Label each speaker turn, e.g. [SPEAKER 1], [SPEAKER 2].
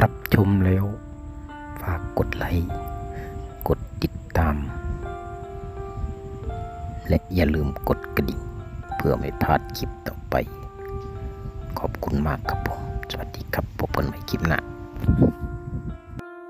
[SPEAKER 1] รับชมแล้ว ฝากกดไลค์กดติดตาม และอย่าลืมกดกระดิ่ง เพื่อไม่พลาดคลิปต่อไป ขอบคุณมากครับผม สวัสดีครับพบกันใหม่คลิปหน้า